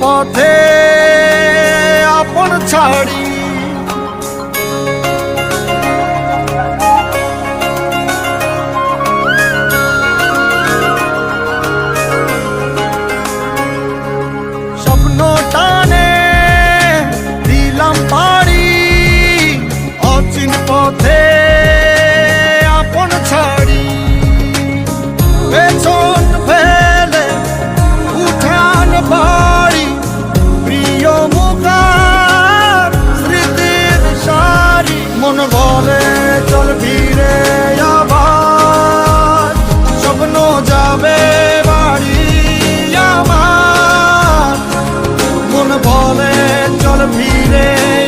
পথে আপন ছাড়ি। স্বপ্ন বলে চল ফিরে।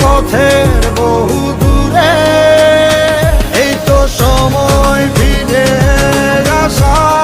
পথের বহু দূরে এই তো সময় ফিরে আসার।